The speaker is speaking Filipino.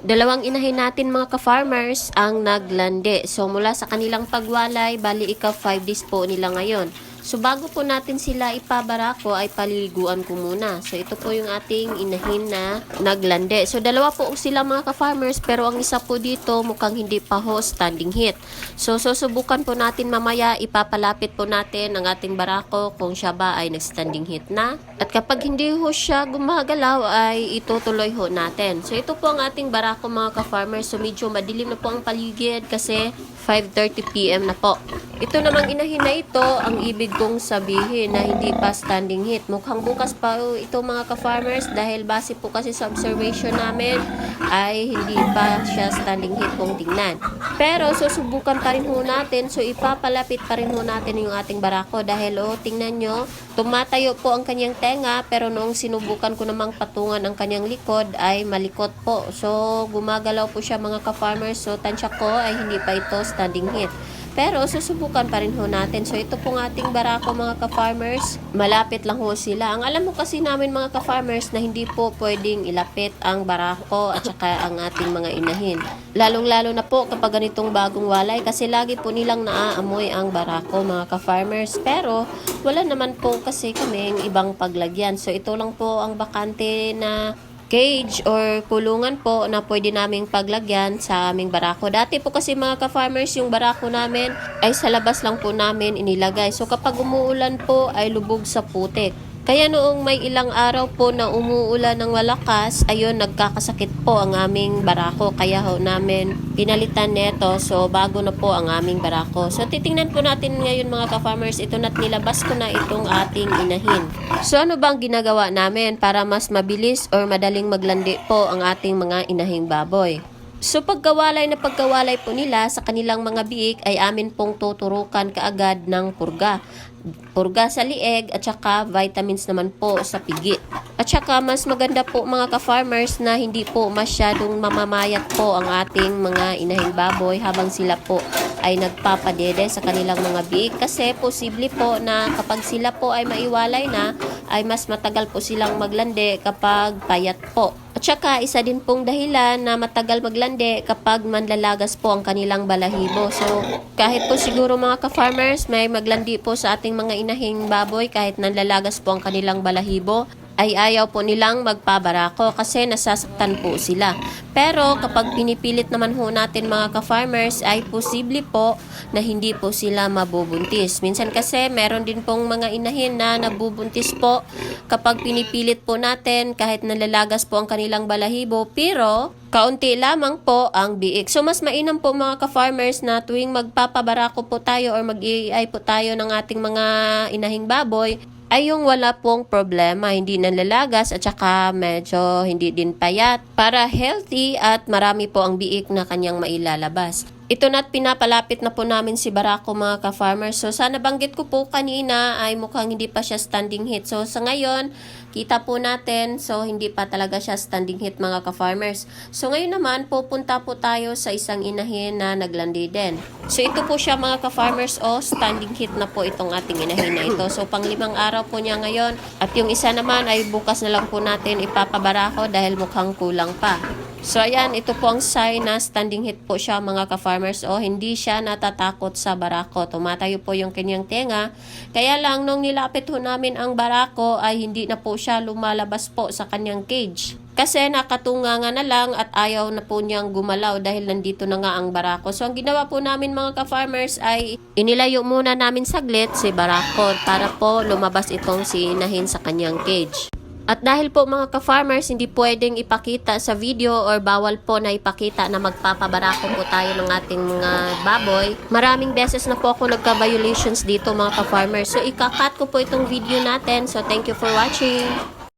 Dalawang inahin natin mga ka-farmers ang naglande. So mula sa kanilang pagwalay, bali ika 5 days po nila ngayon. So bago po natin sila ipabarako ay paliliguan ko muna. So ito po yung ating inahin na naglande. So dalawa po sila mga ka-farmers pero ang isa po dito mukhang hindi pa ho standing heat. So susubukan po natin mamaya ipapalapit po natin ang ating barako kung siya ba ay nag-standing heat na. At kapag hindi ho siya gumagalaw ay itutuloy ho natin. So ito po ang ating barako mga ka-farmers. So medyo madilim na po ang paligid kasi 5.30pm na po. Ito namang inahin na ito, ang ibig kong sabihin na hindi pa standing heat. Mukhang bukas pa ito mga ka-farmers dahil base po kasi sa observation namin ay hindi pa siya standing heat kung tingnan. Pero susubukan pa rin ho natin, so ipapalapit pa rin ho natin yung ating barako dahil oh, tingnan nyo, tumatayo po ang kanyang tenga pero noong sinubukan ko namang patungan ang kanyang likod ay malikot po. So gumagalaw po siya mga ka-farmers, so tansya ko ay hindi pa ito standing heat. Pero susubukan pa rin ho natin. So ito pong ating barako mga ka-farmers. Malapit lang ho sila. Ang alam mo kasi namin mga ka-farmers na hindi po pwedeng ilapit ang barako at saka ang ating mga inahin. Lalong-lalo na po kapag ganitong bagong walay kasi lagi po nilang naaamoy ang barako mga ka-farmers. Pero wala naman po kasi kaming ibang paglagyan. So ito lang po ang bakante na cage or kulungan po na pwede naming paglagyan sa aming barako. Dati po kasi mga ka-farmers, yung barako namin ay sa labas lang po namin inilagay. So kapag umuulan po ay lubog sa putik. Kaya noong may ilang araw po na umuulan ng malakas, ayun, nagkakasakit po ang aming barako. Kaya ho namin pinalitan neto. So, bago na po ang aming barako. So, titingnan po natin ngayon mga ka-farmers. Ito na't nilabas ko na itong ating inahin. So, ano bang ginagawa namin para mas mabilis or madaling maglandi po ang ating mga inahing baboy? So pagkawalay na pagkawalay po nila sa kanilang mga biik ay amin pong tuturukan kaagad ng purga. Purga sa lieg at saka vitamins naman po sa pigi. At saka mas maganda po mga ka-farmers na hindi po masyadong mamamayat po ang ating mga inahing baboy habang sila po ay nagpapadede sa kanilang mga biik kasi posible po na kapag sila po ay maiwalay na ay mas matagal po silang maglande kapag payat po. At saka isa din pong dahilan na matagal maglande kapag manlalagas po ang kanilang balahibo. So kahit po siguro mga ka-farmers may maglandi po sa ating mga inahing baboy kahit nanlalagas po ang kanilang balahibo ay ayaw po nilang magpabarako kasi nasasaktan po sila. Pero kapag pinipilit naman ho natin mga ka-farmers ay posible po na hindi po sila mabubuntis. Minsan kasi meron din pong mga inahin na nabubuntis po kapag pinipilit po natin kahit nalalagas po ang kanilang balahibo pero kaunti lamang po ang biik. So mas mainam po mga ka-farmers na tuwing magpapabarako po tayo or mag-iay po tayo ng ating mga inahing baboy ay yung wala pong problema, hindi nanlalagas at saka medyo hindi din payat para healthy at marami po ang biik na kanyang mailalabas. Ito na't pinapalapit na po namin si Barako mga ka-farmers. So sana banggit ko po kanina ay mukhang hindi pa siya standing hit. So sa ngayon, kita po natin, so hindi pa talaga siya standing hit mga ka-farmers. So ngayon naman, pupunta po tayo sa isang inahin na naglandi din. So ito po siya mga ka-farmers, o standing hit na po itong ating inahin na ito. So panglimang araw po niya ngayon. At yung isa naman ay bukas na lang po natin ipapabarako dahil mukhang kulang pa. So ayan, ito po ang sign na standing hit po siya mga ka-farmers o hindi siya natatakot sa barako. Tumatayo po yung kanyang tenga. Kaya lang nung nilapit ho namin ang barako ay hindi na po siya lumalabas po sa kanyang cage. Kasi nakatunga nga na lang at ayaw na po niyang gumalaw dahil nandito na nga ang barako. So ang ginawa po namin mga ka-farmers ay inilayo muna namin saglit si barako para po lumabas itong si inahin sa kanyang cage. At dahil po mga ka-farmers, hindi pwedeng ipakita sa video or bawal po na ipakita na magpapabarako po tayo ng ating mga baboy. Maraming beses na po ako nagka-violations dito mga ka-farmers. So ikakat ko po itong video natin. So thank you for watching.